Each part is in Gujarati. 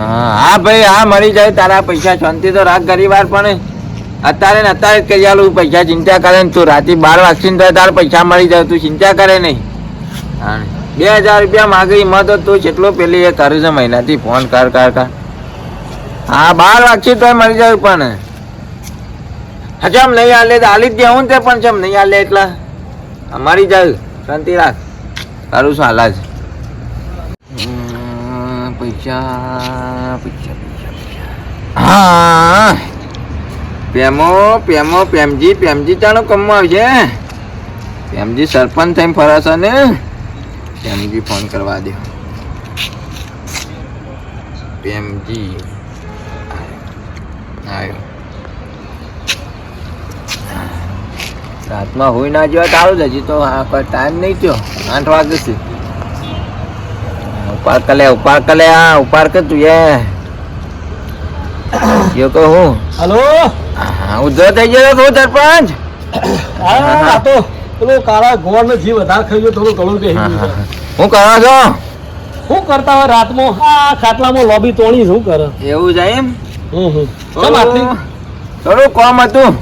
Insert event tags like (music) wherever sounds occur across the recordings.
હા ભાઈ, હા, મળી જાય. તારા પૈસા શાંતિ તો રાખ ગરીબાર પણ અત્યારે ને અત્યારે જ આલું, પૈસા ચિંતા કરે ને તું. રાતે બાર વાગશે તો તારા પૈસા મળી જાય. તું ચિંતા કરે નહીં. બે હજાર રૂપિયા માગી, એમાં તો તું જેટલો પેલી એ કરું છે મહિનાથી ફોન કર કર કર. હા, બાર વાગશે તો મળી જાય પણ. હજામ નહીં આલે તો આલી જ હું તે પણ ચમ નહીં આલે એટલા. મરી જાય, શાંતિ રાખ. તારું શું હાલા છે. પૈસા પૈસા પૈસા પૈસા હા. પેમો પેમો પેમજી પેમજી ચાલો કમમાં આવશે પેમજી સરપંચ થઈને ફરાશે ને? પેમજી ફોન કરવા દે. પેમજી આવ્યો રાતમાં હોય ના જેવા તારું જ હજી તો ટાઈમ નહીં થયો. આઠ વાગે છે. ઉપાડ કલે ઉપાડ કલે આ ઉપાડ કે તું યે (coughs) યો કહો હું? હલો? હા ઉધર થઈ ગયો કહું સરપંચ. (coughs) હા આ તો પેલો કાળા ગોળ ને જીવ વધારે ખાઈ ગયો થોડું ઘણું ગયું. હા, કરો છો? શું કરતા હોય રાતમાં? આ ખાટલામાં લોબી તોડી શું કરે. એવું જાય એમ? હમ હમ. થોડું કોમ હતું.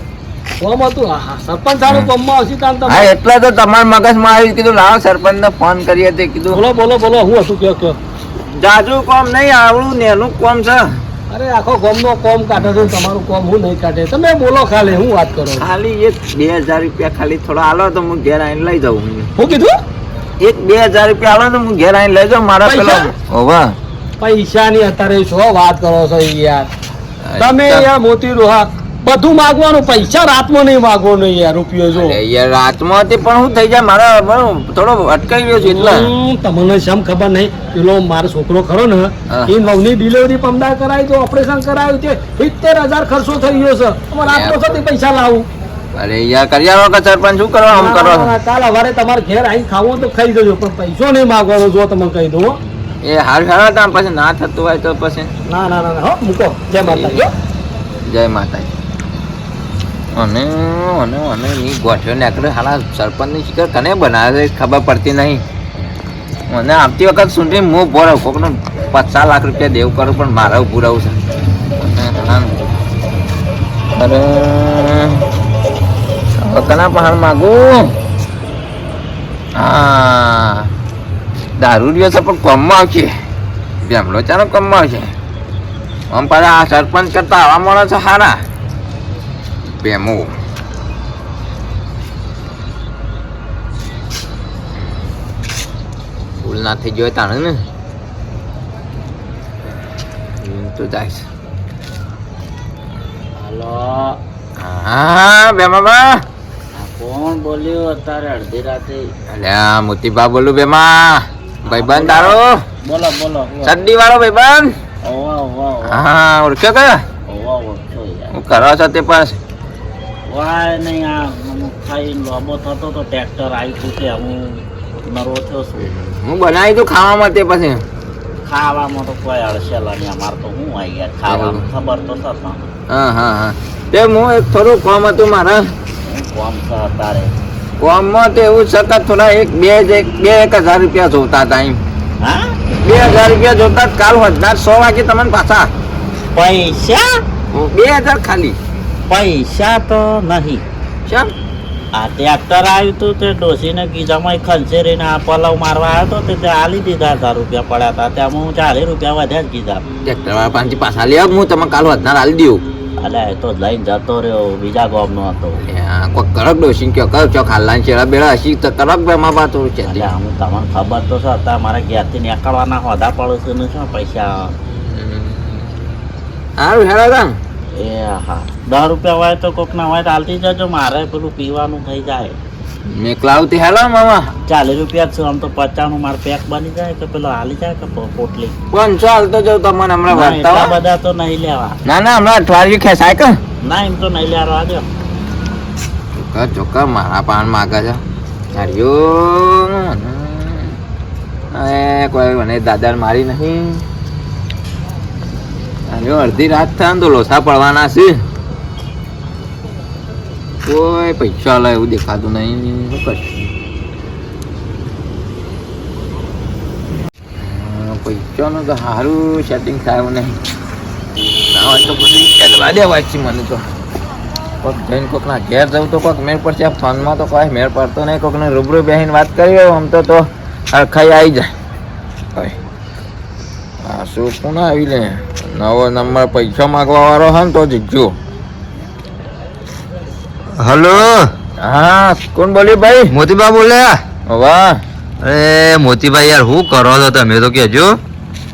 કોમ હતું? હા હા. સરપંચ સારું કોમમાં આવશે તાન હા તમે એટલે તો તમારા મગજમાં આવી કીધું લાવો સરપંચને ફોન કરીએ. તે કીધું બોલો બોલો બોલો. હું હતું? કયો કયો? જાજુ કોમ નહીં આવડું નેનું કોમ છે. અરે આખો ગોમનો કોમ કાઢે છે તમારું કોમ હું નહીં કાઢે. તમે બોલો ખાલી હું વાત કરો? ખાલી એક બે હજાર રૂપિયા ખાલી થોડા આલો તો હું ઘેર આવીને લઈ જાઉં હું કીધું? એક બે હજાર રૂપિયા આલો તો હું ઘેર આવીને લઈ જાઉં મારા પેલો પૈસા? હોવા પૈસાની અત્યારે શું વાત કરો છો યાર? તમે યાર મોતી રોહા બધું માગવાનું પૈસા રાતમાં નહીં માગવાનું યાર રૂપિયો જો. યાર રાતમાં તે પણ હું થઈ જાય મારા થોડો અટકાઈ ગયો છે એટલે. તમને શમ ખબર નહીં? પેલો મારો છોકરો ખરો ને. એ નવની ડિલિવરી પમદા કરાવી તો ઓપરેશન કરાવ્યું છે સિત્તેર હજાર ખર્ચો થઈ ગયો છે. રાતનો થતી પૈસા લાવું. અરે યાર કરી આવો કે સરપંચ શું કરવા આમ કરો? કાલ સવારે તમારે ઘેર આવી ખાવું તો ખાઈ જજો પણ પૈસો નહીં માગવાનો જો તમે કહી દો એ હાર હારા તામ પછી ના થતું હોય તો પછી. ના ના ના ના, હો મૂકો. જય માતા જય માતાજી. અને અને અને ની ગોઠ્યો નીકળે હાલા સરપંચની શિખર કને બનાવે ખબર પડતી નહીં. મને આવતી વખત સુધી હું ભોર કોકને પચાસ લાખ રૂપિયા દેવું કરું, પણ મારા ઊભું છે. અરે કના પહાડ માગું? હા, દારૂ રહ્યો છે, પણ કોમમાં આવશે. બેમલો ચાલો કોમમાં આવશે. આમ પાછા આ સરપંચ કરતા આવા માણસ હારા. પેમો ભૂલ ના થઈ ગયો તાણે ને એમ તો જાય છે હાલો હા બેમાબા આ કોણ બોલ્યું અત્યારે અડધી રાતે અલ્યા મોતીબા બોલું બેમા ભાઈબંધ તારો બોલો બોલો સડ્ડી વાળો ભાઈબંધ ઓવા ઓવા ઓવા હા ઓળખ્યો કે ઓવા ઓળખો યાર હું કરો છો તે પાસ વાય નહીં આ ખાઈને લોબો થતો તો ટ્રેક્ટર આવ્યું છે હું નરો થયો છું. હું બનાવી દઉં ખાવામાં તે પછી? ખાવામાં તો કોઈ અડસેલા નહીં. અમારે તો હું આવી ગયા ખાવાનું ખબર તો થતા હા હા હા. તે હું એક થોડું કોમ હતું મારા. કોમ છે અત્યારે? કોમમાં તો એવું સતત થોડા એક બે જ એક બે એક હજાર રૂપિયા જોતા હતા એમ. હા? બે હજાર રૂપિયા જોતા કાલ વધનાર સો વાગે તમને પાછા. પૈસા? બે હજાર ખાલી. પૈસા તો નહીં. ચમ? આ ટ્રેક્ટર આવ્યું હતું તે ડોસીને કીધામાં ખંચેરીને આ પલવ મારવા આવ્યો હતો તે આલી દીધા હજાર રૂપિયા પડ્યા હતા. ત્યાં હું ચાલીસ રૂપિયા વધ્યા જ કીધા. ટ્રેક્ટર વાળા પાંચી પાછા લઈ આવ હું તમે કાલ વધનાર આલી દઉં. અલે એ તો લઈને જતો રહ્યો બીજા ગામનો હતો. કોઈ કડક ડોસી કયો કયો ચોક હાલના ચેડા બેડા હશી તો કડક બે માં બાતો છે હું તમને ખબર તો છે અત્યારે મારા ઘેરથી નીકળવાના હોદા પડે છે ને શું પૈસા? સારું હેડા એ હા. દસ રૂપિયા હોય તો કોકના હોય તો હાલતી જજો મારે પેલું પીવાનું થઈ જાય. મેં ક્લાવતી હેલો મામા. ચાલીસ રૂપિયા જ આમ તો પચાસનું માર પેક બની જાય કે પેલો હાલી જાય કે પોટલી? પોટલી ચાલ તો જો તમને હમણાં ના, વાંચતા બધા તો નહીં લેવા. ના ના હમણાં અઠવાડિયું ખેંચાય કે ના એમ તો નહીં લેવા દો. ચોક્કસ ચોક્કસ મારા પાન માગે છે. હરિયો એ કોઈ મને દાદા મારી નહીં. હરિયો અડધી રાત થાય તો લોસા પડવાના છે. કોઈ પૈસા લે એવું દેખાતું નહીં શું કરશું? અ, પૈસાનું તો સારું સેટિંગ થયું નહીં. તો મને તો. કોઈક જઈને કોઈકના ઘેર જવું તો કોઈક મેળ પડશે. આ ફોનમાં તો કોઈ મેળ પડતો નહીં. કોઈકને રૂબરૂ બેસીને વાત કરી આમ તો તો આવી જાય. હવે આ શું કોણ આવી લે. નવો નંબર પૈસા માગવા વાળો હે ને તો જીજુ હલો? હા કોણ બોલ્યું ભાઈ? મોતીબા બોલ્યા? વાહ. અરે મોતીભાઈ યાર શું કરો છો તમે તો કેજો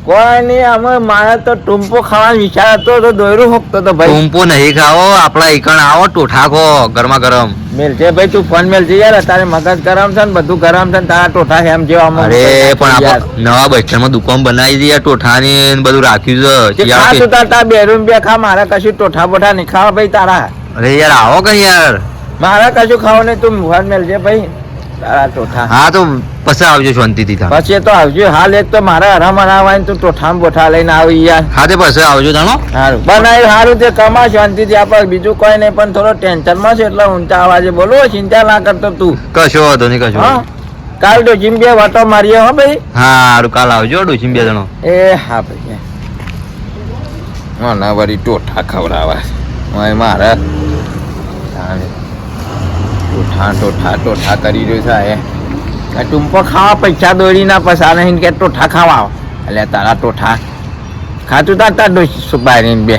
કોઈ નહીં અમે મારે તો ટુંપો ખાવાનો વિચાર હતો તો દોયરું હોકતો તો ભાઈ. ટુંપો નહીં ખાઓ આપણા ઈકણ આવો ટોઠા ખો ગરમા. ગરમ મેલજે ભાઈ તું ફોન મેલજે યાર તારે મગજ ગરમ છે ને બધું ગરમ છે ને તારા ટોઠા એમ જેવા અમુક અરે પણ. આપણે નવા બસ દુકાન બનાવી દઈએ ટોઠાની ને બધું રાખ્યું છે. ખા તું તાર તાર બે રૂમ બે ખા મારે કશું ટોઠા બોઠા નહીં ખાવા ભાઈ તારા. અરે યાર આવો કઈ યાર? મારે કશું ખાવા નહીં તું ફોન મેલજે ભાઈ. તારા ટોઠા. હા તો પછી આવજો શાંતિથી થા પછી તો આવજો. હાલ એક તો મારે હરામ હરાવાય તું ટોઠા બોઠા લઈને આવી યાર. હા તે પછી આવજો જાણો. સારું બનાવ્યું સારું તે કમા શાંતિથી આપણે બીજું કોઈ નહીં પણ થોડો ટેન્શનમાં છે એટલે ઊંચા અવાજે બોલો ચિંતા ના કરતો તું. કશો વાંધો નહીં કશો કાલ તો જીમ બે વાતો મારીએ હો ભાઈ. હા સારું કાલ આવજો ડોસી બે જણો. એ હા ભાઈ ના વળી ટોઠા ખવડાવા. મારે. મારે તાણે ટોઠા ટોઠા ટોઠા કરી રહ્યો છે એ. ટૂંપો ખાવા પૈસા દોડી ના પૈસા નહીં કે ટોઠા ખાવા એટલે તારા ટોઠા. ખાતું તાર તાર ડોસી સુપારી બે.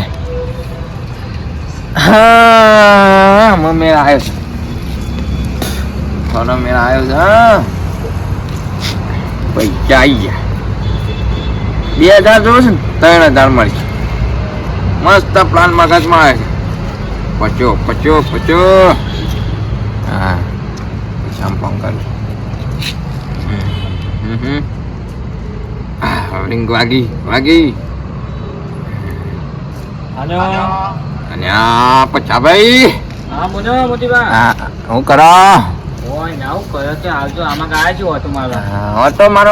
હા મમ્મી આવ્યો છે. થોડો મેળ આવ્યો છે. પૈસા આવી ગયા. બે હજાર જોવો છે ને, ત્રણ હજાર મળી મસ્ત પ્લાન મગજમાં આવે છે. પચો પચો પચો. ફોન કરું હા મોતીબા. હું ઓય નાવ કે આવજો આમાં ગાય છો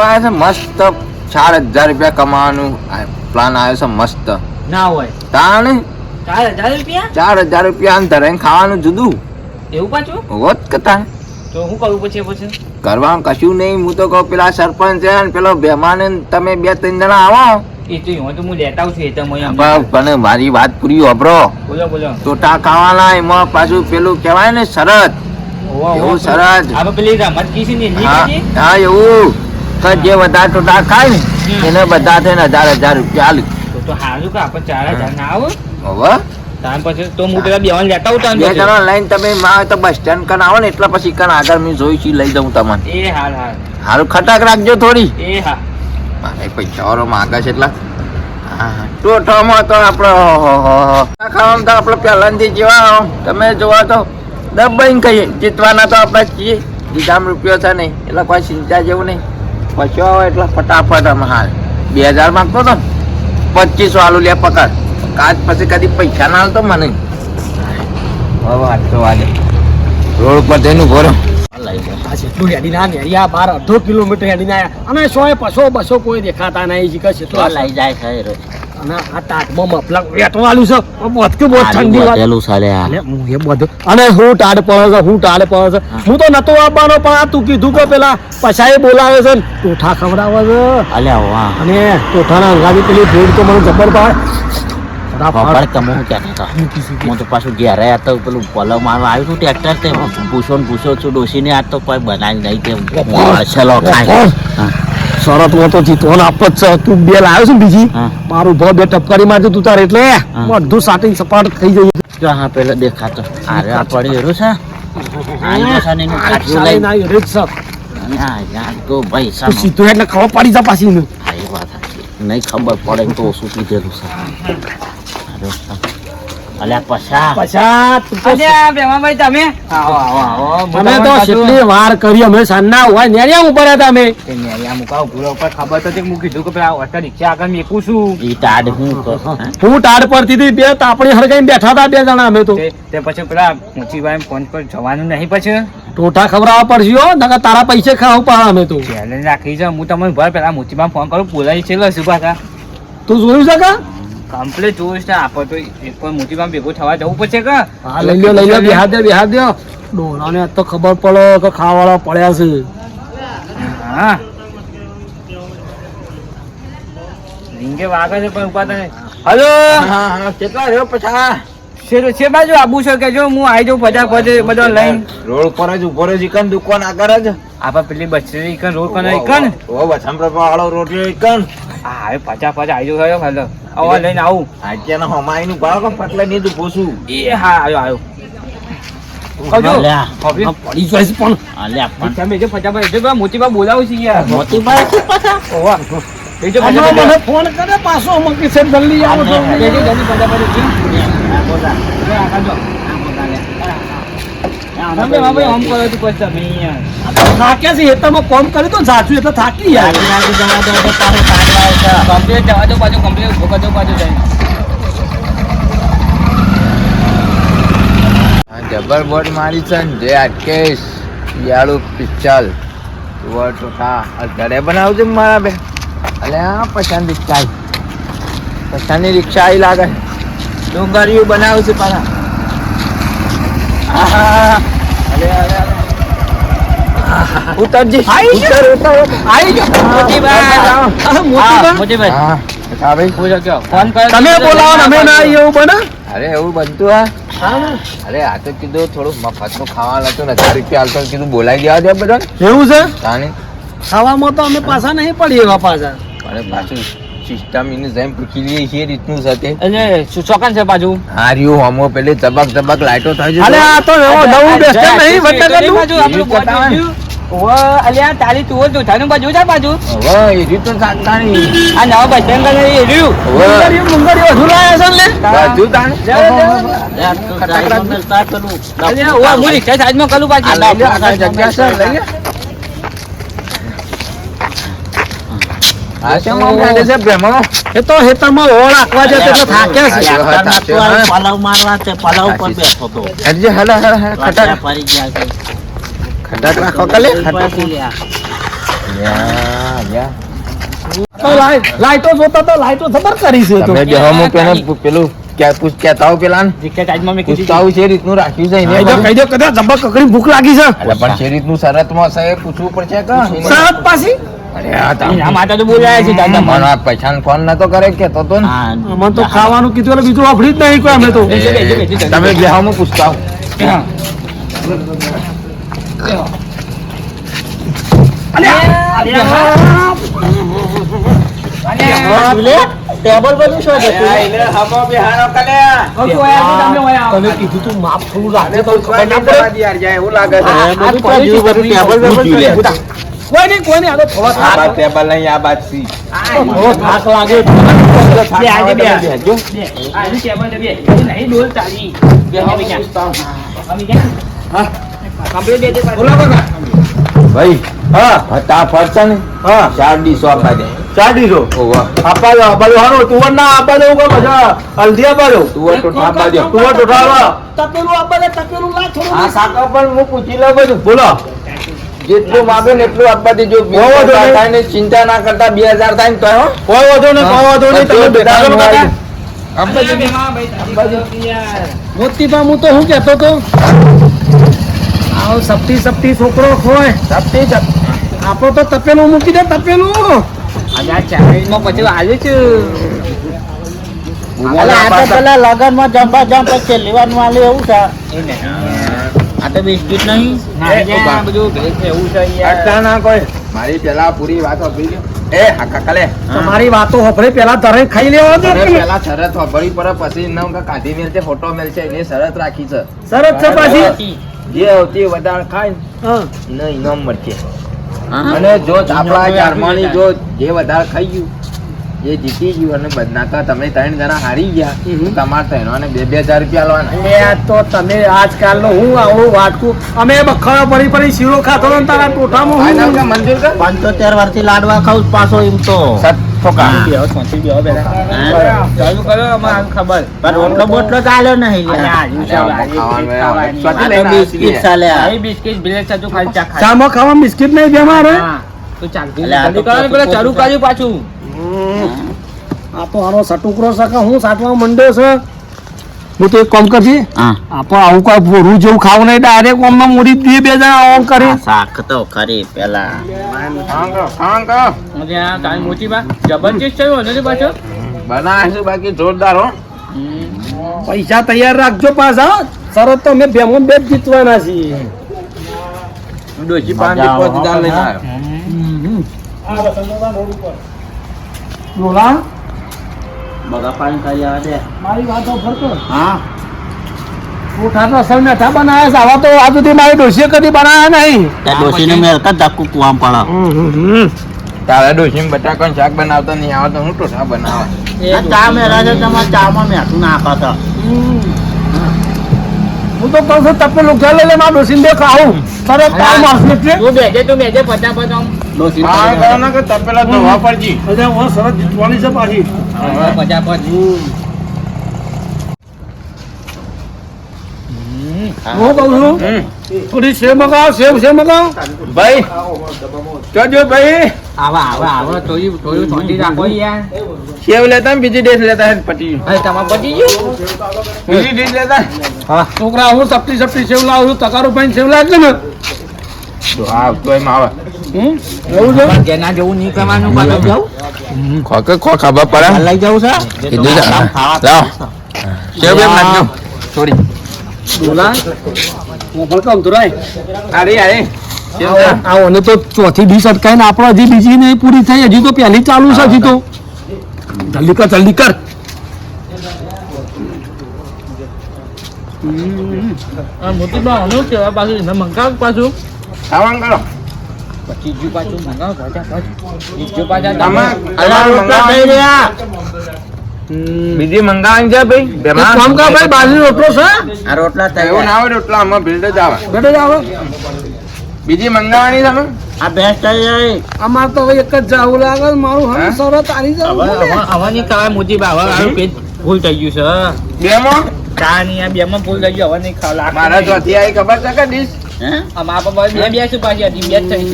આવે મસ્ત ચાર હજાર રૂપિયા કમાવાનું પ્લાન આવ્યો છે મસ્ત. ના હોય. તાણે? ચાર હજાર રૂપિયા? ચાર હજાર રૂપિયા અંતર ખાવાનું જુદું. એવું પાછું? હોત કતા તો શું કરવું પછી પછી? કરવાનું કશું નહીં હું તો કહું પેલા સરપંચ છે ને પેલો બેમાન તમે બે ત્રણ જણા આવો. એ તો હું તો હું લેતા આવું એ તો પણ મારી વાત પૂરી વાપરો બોલો બોલો. ટોટા ખાવાના એમાં પાછું પેલું કહેવાય ને શરત એવું સરસ. આપણે પેલી રમત કીધી ને હા એવું. કે જે વધારે ટોટા ખાય ને એને બધા થઈને હજાર હજાર રૂપિયા આલું. તો કે આપણે ચાર હજાર ના આવો. હવે. તાર પછી તો હું પેલા બેવાને લેતા આવું તાર પછી. જણા લઈને તમે માં તો બસ સ્ટેન્ડ કન આવો ને એટલે પછી કન આગળ મેં જોઈ છું લઈ જાઉં તમને. એ હાલ હાલ સારું ખટાક રાખજો થોડી. એ હા. મારે પૈસા વાળો માગે છે એટલા. હા, તો આપણે ખાવામાં તો આપણે પહેલાંથી જેવા તમે જોવા તો દબાઈને કહીએ જીતવાના તો આપણે છીએ. જીતામ રૂપિયો છે નહીં એટલે કોઈ ચિંતા જેવું નહીં. પછી આવે એટલે ફટાફટ અમે હાલ. બે હજાર માંગતો તો પચીસો આલુ લે પકડ. કાચ પછી કદી પૈસા ના હાલતો મને. વાત તો રોડ ઉપર જઈને ભરો જેટલું હેડીને આ નેરિયા બાર અડધો કિલોમીટર હેડીને આયા. અને સોએ પસો બસો કોઈ દેખાતા નહીં શીખે છે તો લઈ જાય છે અને આ તાટમાં મફલક વેટવાલું છે. બોધકે બોધ ઠંડી વાત. વધેલું છે લે આ. અલે હું એ બધું અને હું ટાઢ પડે છે હું ટાઢ પડે છે. હું. તો નતો આવવાનો પણ આ તું કીધું કે પેલા પછાએ બોલાવે છે ને ટોઠા ખવડાવે છે. અલ્યા વાહ. અને ટોઠાના અંગાવી પેલી ભીડ તો મને જબર પાડે. ખબર કે હું ક્યાં હતા હું તો પાછું ઘેરે હતો પેલું પલવ મારવા આવ્યું હતું ટ્રેક્ટર તે. પૂછો ને પૂછો છું ડોસીને આ તો કોઈ બનાવી નહીં તે મળશેલો ખાય હા. તો જીતવાનો આપો જ તું બે લાવ્યો છે બીજી? મારું ભાવ બે ટપકારી મારજો તું તારે એટલે. બધું સાટી સપાટ થઈ જઈએ હા પેલા દેખાતો. અરે આ પડી રહ્યું છે. સીધું એટલે ખબર પડી જા પાછી. નહીં ખબર પડે તો ઓછું પીધેલું છે. અલ્યા પછા. પછા તું તો તમે? આવો આવો આવો. અમે તો કેટલી વાર કરી અમે સાંજના હોય નેરિયા ઉપર હતા અમે? ઈ ટાઢ હું કર હા? હું. ટાઢ પરથી થી બે તાપણી હરગાઈને બેઠા હતા બે જણા અમે તો. તે પછી પેલા મોચીભાઈ ફોન પર જવાનું નહીં પછી? ટોઠા ખવડાવવા પડશે હો નકર તારા પૈસે ખાવા પડે અમે તો. ચેલેન્જ રાખી છે. હું તમને ભર પેલા મોચીભાઈ ફોન કરું બોલાવી છે પાછા. તું જોયું છે કા? કમ્પ્લીટ જોઈશ ને આપો તો એક પણ મોટી માં ભેગું થવા જવું પડશે કે? હા લઈ લ્યો લઈ લ્યો બિહાર દે બિહાર દે. ડોરાને તો ખબર પડે કે ખાવાળા પડ્યા છે. હા. ઢીંગે વાગે છે પણ ઉપાતા નહીં હલો. હા હા કેટલા રહ્યો પછા? છે બાજુ આબુ છે કે જો હું આવી જાઉં પચાસ પચે બધા લઈને. રોડ પર જ ઊભો જ ચિકન દુકાન આગળ જ. આપા પેલી બચરી ઇકન રોડ પર ઇકન ઓ વસમ વાળો રોટલો ઇકન આ હવે પચાસ પચાસ આવી જાઉં હાલો. આવા લઈને આવું. આજ્યાનો હમાઈ નું ભાવ પટલે નહીં તું પૂછું? એ હા આયો પડી જાય પણ. અલ્યા, પણ. તમે જો એટલે બોલાવું છું યાર. ઓવા પચાસ મને ફોન કરે પાછો મકી છે જલ્દી આવો જલ્દી જી. બોલા. જો આ કાઢો. આ બોલા લે. તમે બાબા આમ કરો છો પછી તમે યાર. થાક્યા છે એટલામાં કોમ કર્યું તો એટલે થાકી યાર રાજી જવા દો એટલે તારે કમ્પ્લીટ જવા દો પાછું કમ્પ્લીટ દો પાછું જબર બોર્ડ મારી છે ને જે અટકેશ યાળું પિક્ચર તુવર ટોટા ઘરે બનાવજો મારા બે. અલે આ પછાની રિક્ષા આવી પછાની રિક્ષા આવી લાગે. ડુંગળીઓ બનાવું છું પાછા. ઉતરજી. આઈ ગયો. ઉતર ઉતર. આવી ગયો. મોતીભાઈ. હા, મોતીભાઈ. હા ભાઈ. પૂછો કયો? ફોન કરો તમે બોલાવો અમે ના એવું બને? અરે એવું બનતું હા. અરે આ તો કીધું થોડું મફતનું ખાવા લાગતું ને તારી રૂપિયા હાલતો કીધું બોલાઈ ગયા છે બધા એવું છે? ખાવામાં તો અમે પાછા નહીં પડીએ એવા પાછા. અરે પાછું સિસ્ટમ એની જેમ પ્રક્રિયા છે રીતનું સાથે તે એટલે ચોકન છે પાછું હાર્યું હમો પેલે ચબક ચબક લાઈટો થાય છે અરે આ તો એવો નવું બેસ્ટ નહીં વટનગરનું. બાજુ આપણું કરતા. બાજુ. ઓવે, અલ્યા તારી તુવર જોઠાનું બાજુ છે બાજુ હવે એ રીતનું સાંતાણી આ નવા બસ કરે એ રહ્યું મુંગરીઓ મુંગરીઓ વધુ છે લે. બધું તાણી લે, આ તું ડ્રાઈવર કરું. અલ્યા ઓવે, હું રિક્ષા સાઈડમાં કરું આ પાછી લઈ લે આ જગ્યા છે લઈ લે આ છે મોં કાઢે છે પ્રેમો એ તો હેતરમાં ઓળ રાખવા જતો એટલે થાક્યા છે. સાચી વાત, ટ્રેક્ટરમાં સાચી તું વાત. આવી પલાવ મારવા તે પલાવ પર બેઠો તો. હરજે હલા હલા હલા ખટાક. ફરી ગયા છે. ખટાક રાખો કલે ખટાક. યા યા તો લાઈ- લાઈટો જોતા તો લાઈટો જબર કરી છે તો. જે હમું પેને પેલું ક્યાં પૂછ કહેતા હો પેલા મેં પૂછતા હોય છે રીતનું રાખ્યું છે એને કહી દો કહી દો કદાચ જબર કકડી ભૂખ લાગી છે. પણ છે રીતનું શરતમાં માં એ પૂછવું પડશે કે પાછી? માતા તો બોલાયા છે દાદા. મને આ પૈસાનો ફોન નતો કરે કેતો તો ને. હા, અમને તો ખાવાનું કીધું એટલે બીજું વાપરી જ નહીં કોઈ અમે તો. તમે પૂછતા હો. ટેબલ બધું શું છે? તું? તમે કીધું તું માપ થોડું રાખજો તો ખબર ના પડે. એવું લાગે તો. કોઈ નહીં કોઈ નહીં આ તો થોડો આ બાત ટેબલ નહીં આ બાત સી. થોડો થાક લાગે. બે આજે બે. બે. આજે ટેબલ બે. નહીં ડોલ તારી. બે હવે ક્યાં અમે ક્યાં કમ્પ્લીટ દે દે બોલો કાકા ભાઈ હા. ફટા છે ને? હા. ચાર ડીશો આપા દે. ચાર ઓવા આપા દો આપા દો. હારો તુવર ના આપા દો કો મજા હલ્દી આપા દો. તુવર તો આપા દે. તુવર ટોઠાવા તપેલું આપા દે. તપેલું લા થોડું આ સાકા પણ હું પૂછી લઉં બધું. બોલો. જેટલું માગે ને એટલું આપવા દેજો. થાય ને ચિંતા ના કરતા બે હજાર થાય ને તો કોઈ વાંધો ને કોઈ વાંધો નહીં. તમે બેઠા કરો કાકા. આપવા દેજો. મોતી પા હું તો શું કહેતો તો આવો સપટી સપટી છોકરો ખોય સપટી સપ તો તપેલું મૂકી દે તપેલું. ચાલીસમાં પછી આવ્યું છે. લગનમાં જમવા પેલા લગનમાં જંપા જંપા છેલ્લી વારમાં આલ્યું એવું છે. આ તો બિસ્કિટ નહીં. ના, બધું ભેજ છે, એવું છે યાર. ના કોઈ. મારી પેલા પૂરી વાત સાંભળી લ્યો. એ હા કાકા તમારી વાતો હોભળે પેલા તરે ખાઈ લેવા દે પેલા શરત સાંભળવી પર પછી કાઢી મેલશે ફોટો મેલશે એની શરત રાખી છે. સરસ છે પાછી. જે આવતી વધારે ખાય ને ઇનામ મળશે. અને જો આપણા ચારમાની જો જે વધારે ખાઈ ગયું એ જીતી ગયું અને બદનાકા તમે ત્રણ જણા હારી ગયા. તો તમારે ત્રણોને બે બે હજાર રૂપિયા લેવાના એ તો તમે આજકાલનો હું આવડું વાટકું. અમે બખડો પડી પડી શીરો ખાતો ને તારા કોઠામાં હું. મંજૂર કર. પંચોતેર વર્ષથી લાડવા ખાઉં પાછો એમ તો? ચાલુ અને આ બિસ્કિટ નહીં બે મારે આ ને, કર્યું પાછું. આ તો આનો સટુકરો સકા હું સાટવા મંડ્યો છે? હું તો એક કામ કરજી. હા. આપણે આવું કોઈ ભોરું જેવું ખાવું નહીં ડાયરેક્ટ કોમમાં મોડી દે બે જણા ઓમ કરી. શાક તો ખરી પેલા. અને આ તારી મોટી બા જબરજસ્ત થયો ને પાછો. બનાશું બાકી જોરદાર હો. પૈસા તૈયાર રાખજો પાછા. સરત તો અમે બેમો બે જ જીતવાના છીએ. ડોશી પાંચ પાંચ દાળ લઈને આવ્યો ડોલા બગા પાણી ખાઈ મારી વાતો ફરતો. હા. છે આવા તો આ સુધી મારી કદી બનાવ્યા નહીં. ત્યાં ડોશીને મેં કુવામ પડે. તારા બટાકાનું શાક બનાવતો નહીં આવે તો હું ટોઠા બનાવવા આ ચા મેળા છે તમારે ચામાં મેઠું નાખો તો. હું તો કહું છું તપે લુખા લઈ લે મારા ડોસીને બે ખાવું સરસ કામ છે તું બેજે તું બેજે ફટાફટ આમ તપેલા ધોવા પડજી અરે હું સરસ જીતવાની છે પાછી. ફટાફટ હું. કહું છું? થોડી સેવ મગાવ સેવ સેવ મગાવ. ભાઈ જોજો ભાઈ. આવા આવા આવા થોડી થોડી શાંતિ રાખો યાર. સેવ લેતા બીજી ડીશ લેતા પટી તમારે પતી ગયું? બીજી ડીશ લેતા છોકરા હું સપટી સપટી સેવ લાવું છું તકારું પાણી સેવ લાગશે ને. એમ આવે. જેના જેવું નહીં કરવાનું બધું જાઉં ખો કે ખો ખબર પડે. લઈ જવું છે કીધું છે. ખાવા લાવો. થોડી ડોલા હું. પણ કહું તું રાય. અરે અરે ઓને તો ચોથી ડીશ અટકાઈને આપણે હજી બીજી નહીં પૂરી થઈ. હજી તો પહેલી ચાલુ છે હજી તો. જલ્દી કર જલ્દી કર. આ મોટી કેવા પાછું એને મંગાવ પાછું? ખાવાનું કરો. પાછું મંગાવ બીજું પાછા છે ભાઈ? એક કામ કર ભાઈ બાજરી રોટલો છે. આ રોટલા એવું ના તૈયાર રોટલા આમાં ભીડ જ આવે. બેટો જ આવે. બીજી મંગાવવાની તમે? આ ભેંસ તૈયાર અમાર તો હવે એક જ જાવું લાગે મારું હે? હવે સરત આરી હવે જાવ હવે હવે નહીં કરાય મોટી બા હવે હવે પેટ ફૂલ થઈ ગયું છે. બેમાં? ચા ની આ બેમાં ફૂલ થઈ ગયું. હવે નહીં ખાવા મારા ખબર છે કે ડીશ? હે? આમાં બે બે પાછી હતી બે થઈ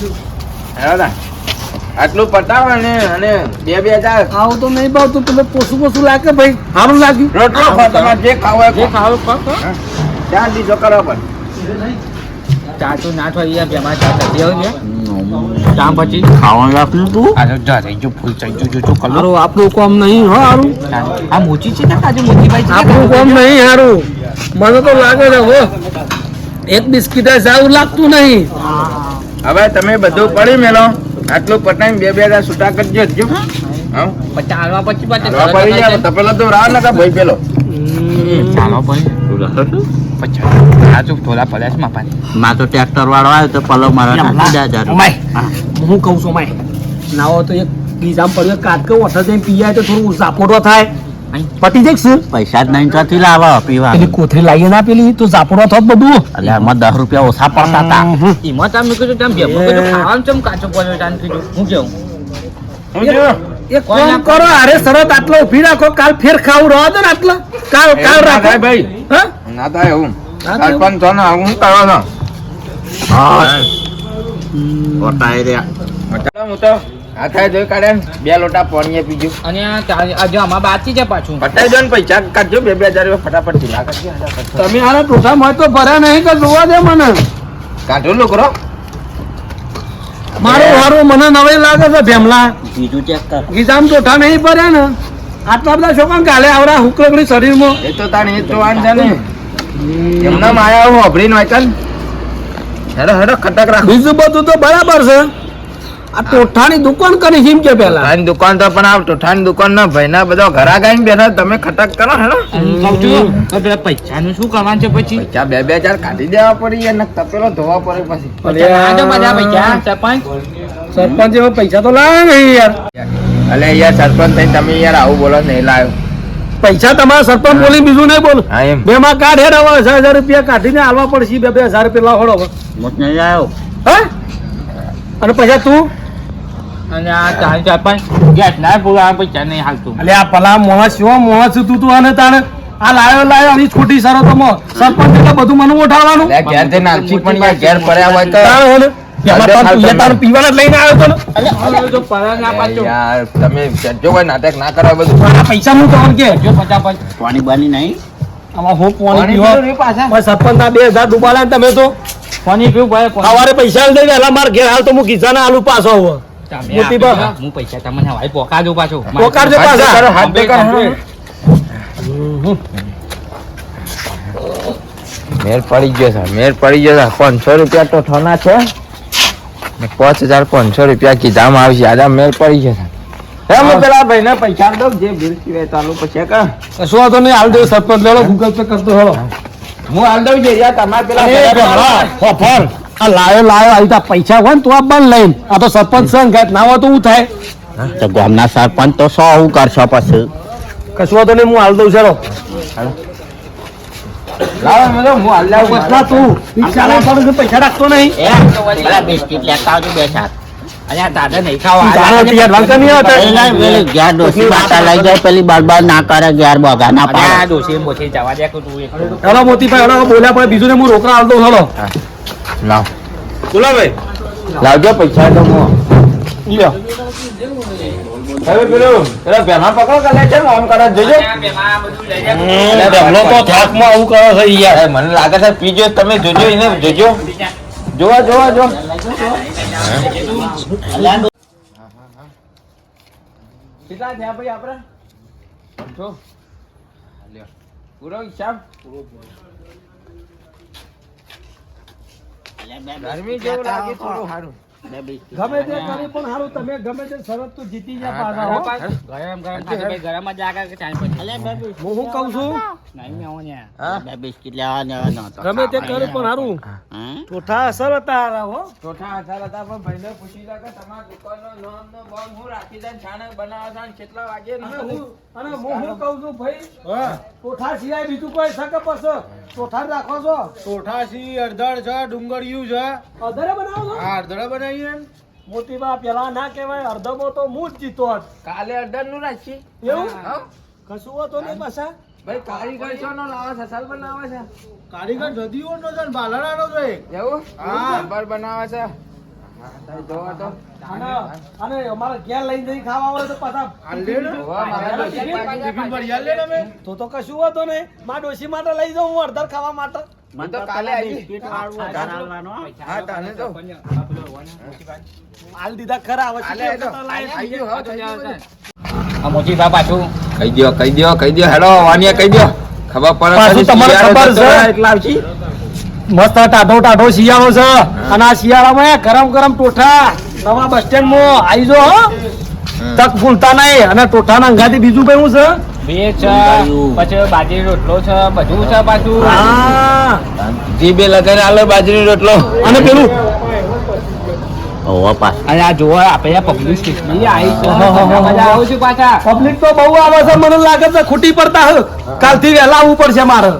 છે. આટલું પતાવો ને અને બે બે ચાર આવું તો નહીં ભાવતું પેલું પોસું પોસું લાગે ભાઈ. સારું લાગ્યું. રોટલો ખો તમારે જે ખાવો જે ખો. ખાવું ખા ખા. ચાર દીધો કરો પણ. ચા ના થઈ ગયા બેમાં ચા થતી હોય છે ચા પછી. ખાવાનું તું? આ જા થઈ ગયું ફૂલ થઈ ગયું જો કલર. હારું આપણું કામ નહીં હો હારું. આ મોચી છે ને કાજુ આપણું કોમ નહીં હારું. મને તો લાગે છે હો. એક બિસ્કીટ સારું લાગતું નહીં. હવે તમે બધું પડી મેલો. આટલું પટાઈ બે બે છૂટા કરજો હજુ હા. પછી પડી જાય તો તો રાહ નતા ભાઈ પેલો. ચાલો પછી. પછી આ જો થોડા પડ્યા છે માં તો ટ્રેક્ટર વાળો આવ્યો તો પલો મારા હું. કહું છું માય નાવો તો એક બીજામ પડ્યો કાટકો ઓઠા જઈને પીયાય તો થોડું સાપોટો થાય. પટી જાય છે પૈસા જ નહીં ત્યાંથી લાવો પીવા. પેલી કોથળી લાવીએ ના પેલી તો ઝાપડો થોત બધું. એટલે આમાં દસ રૂપિયા ઓછા પડતા હતા. એમાં તમે કીધું તમે બેમાં કીધું ખાવાનું ચમ કાચો પડ્યો તાન કીધું હું કેવું? હું કામ કરો અરે આટલો ઊભી રાખો કાલ ફેર ખાવું રહો ને આટલા. કાલ કાલ એવું ના રાખો. ભાઈ. ના થાય એવું. સરપંચ છો ને હું કરો છો? ખોટા રહ્યા. હું તો? આ થાય જોઈ કાઢે ને. બે લોટા પાણીએ પીજો અને આ જો આમાં બાકી છે પાછું. પટાઈ દો ને પૈસા. કાઢજો બે બે હજાર રૂપિયા ફટાફટ ઢીલા કરજો તમે આના ટોઠા માં તો ભરા નહીં તો જોવા દે મને. કાઢો લોકોરો મારો વારો મને નવે લાગે છે ભેમલા. બીજું ચેક કર. ગીજામ ટોઠા નહીં ભર્યા ને. આટલા બધા છોકરા કાલે આવડા હુકલકડી શરીરમાં? એ તો તારે એ જ જોવાનું છે ને. એમના માયા હું અભરીને વાંચન હેડો હેડો ખટક રાખ. બીજું બધું તો બરાબર છે. આ ટોઠાની દુકાન કરી છે એમ કે પેલા ટોઠાની દુકાન તો પણ આ ટોઠાની દુકાન ના ભાઈ ના બધા ઘરા ગાઈને બેઠા તમે ખટક કરો હે ને પૈસા નું શું કરવાનું છે પછી? પૈસા બે બે ચાર કાઢી દેવા પડી અને તપેલો ધોવા પડે પછી. સરપંચ? સરપંચ એવા પૈસા તો લાવે નહીં યાર. અલે યાર સરપંચ થઈ તમે યાર આવું બોલો નહીં લાવ્યો પૈસા તમારા સરપંચ બોલી બીજું નહીં બોલ. બે માં કાઢ હેડ હવે હજાર હજાર રૂપિયા કાઢીને હાલવા પડશે બે બે હજાર રૂપિયા લાવો હવે મોત નહીં આવ્યો હા? અને પૈસા તું? અને આ ગેસ ના પૂરા પૈસા નહીં હાલતું. અલે આ પલા મોણા શિવા મોણા છું તું તું આને તાણે. આ લાયો લાયો ખોટી સરપંચ એટલે બધું મને ઘેર જઈને પણ યાર ઘેર પડ્યા હોય તો ને. તમે ના પણ પાણી પાણી પાણી પણ ના તો. પાણી પૈસા આલી દઈ વહેલા માર ઘેર હાલ તો હું ખિસ્સાના આલુ પાછો આવો. તમે મોટી બા. હું પૈસા તમને હવાઈ પોકાજો પાછો. પોકારજો હાથ પાછા. હાથ કરો, મેર પડી ગયો છે મેર પડી ગયો છે. પાંચસો રૂપિયા તો થના છે. પાંચ હજાર પાંચસો રૂપિયા કીધામાં આવશે. આજે મેર પડી ગયો છે. હે હું પેલા ભાઈને પૈસા દઉં જે બિલ સિવાય ચાલુ પછી કશો વાંધો નહીં હાલ દે સરપંચ લેલો ગૂગલ પે કરતો હેલો હું હાલ દઉં છે યાર તમારે પેલા ફોફર. આ લાયો લાયો આવી તા પૈસા હોય ને તો આ બંધ લઈને. આ તો સરપંચ સંઘ ના હોય તો હું થાય? તો ગામના સરપંચ તો સો હું કરશો પછી? કશું વાંધો નહીં હું હાલ દઉં ચાલો. લાવો મેં તો હું હાલ દઉં બસ ના તું. રિક્ષા લઈને ફરો છો, પૈસા રાખતો નહીં. એ લેતા આવજો બે ચાર. અલ્યા દાદા નહીં ખાવા. જાણે તૈયાર વાંચતા નહીં આવતા. પેલા પેલી ઘેર ડોસી બાટા લઈ જાય પેલી બરબાદ ના કરે ઘેર બગા ના અલ્યા પાડે. ડોશી ને બોશી જવા દે કે તું એક. હેલો મોતીભાઈ હેલો બોલ્યા પણ બીજું ને હું રોકડા હાલ દઉં હેલો. લાવ. ગુલાબભાઈ. લાવજો પૈસા તો હું. લ્યો. હવે પેલું પકડો કે છે આમ કરે જોજો. લે, તો થાકમાં આવું કરે છે યાર. મને લાગે છે પીજો તમે જોજો એને જોજો. જોવા જોવા જો કેટલા થયા ભાઈ આપણે પાંચસો પૂરો હિસાબ. ગરમી જેવું લાગે થોડું સારું ગમે તે કરી પણ હારું તમે ગમે તે શરત તો જીતી ગયા પાછા હો. ગરમ ગરમ ખાધું ભાઈ ગરમ જ લાગે કે ટાઈમ પછી? હું શું કહું છું? નહીં આવો ને બે બિસ્કિટ લેવા જવાનો હતો. ગમે તે કરી પણ હારું. હમ? ચોથા અસર હતા હારા હો. ચોથા હજાર હતા પણ ભાઈને પૂછી લે કે તમારા દુકાનનો નામ નો બોમ હું રાખી દે છે કેટલા વાગે અને હું અને હું શું કહું છું ભાઈ? ચોથા સિવાય બીજું કોઈ શકે પસ ચોથા રાખો છો? ચોઠાસી અડધડ છે ડુંગળિયું છે. અધરે બનાવો છો? અડધડા બનાવીએ. ને. મોટી બા પેલા ના કહેવાય અડધમો તો હું જ જીતો હોત. કાલે અડધરનું રાખી એવું કશું હોતો નહીં પાછા. ભાઈ કારીગર છો નો લાવે છે? સસલ બનાવે છે? કારીગર જદીઓનો છે ને બાલાડાનો છે એવું? હા. ખબર બનાવે છે. હા, તાઈ જોવો તો. અને અને અમારે ઘેર લઈને જઈ ખાવા આવે તો પાછા ને. તો ટિફિન ભરી આલ લે ને અમે. તો તો કશું હોતો નહીં. માં ડોશી માટે લઈ જાઉં હું અડધર ખાવા માટે. મને તો કાલે આવી બિસ્કિટ વાળું વધારે આલવાનો, હો. હા તાને તો હાલ દીધા ખરા હવે તો આવી ગયું. હા થઈ ગયું આ મોચી બા પાછું. કહી દો કહી દો કહી દો હેલો વાનિયા કહી દો ખબર પડે પાછું તમારે ખબર છે? રહે આવશી મસ્ત ટાઢો ટાઢો શિયાળો છે. અને આ શિયાળામાં ગરમ ગરમ ટોઠા. નવા બસ સ્ટેન્ડમાં આવી જો તક ભૂલતા નહીં. અને ટોઠાના અંગાથી બીજું કયું છે? બે છે. પછી બાજરી રોટલો છે બધું છે પાછું. હા. જીભે લગાઈને આલો બાજરી રોટલો. અને પેલું હોવે પાછું. અને આ જોવો આપણે પબ્લિક સ્ટેશનરી આવી મજા આવું છું પાછા. પબ્લિક તો બહુ આવે છે મને લાગે છે ખૂટી પડતા હે કાલથી વહેલા આવવું પડશે મારે.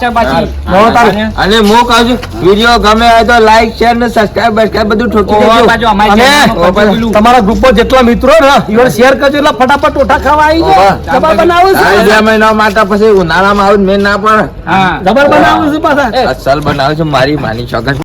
કે વધારે. અને મો કાજુ વીડિયો ગમે હોય તો લાઈક શેર ને સબસ્ક્રાઇબ બસ્ક્રાઇબ બધું ઠોકી દેજો. પાછું અમારી. તમારા ગ્રુપમાં જેટલા મિત્રો ને ઈવર શેર કરજો એટલે ફટાફટ ટોઠા ખાવા આવી. જાય. જબર બનાવું આ છે બે મહિના માટે પછી ઉનાળામાં આવું મેં ના પણ હા. જબર બનાવું છું પાછા. અસલ બનાવું છું મારી માની ચોકસ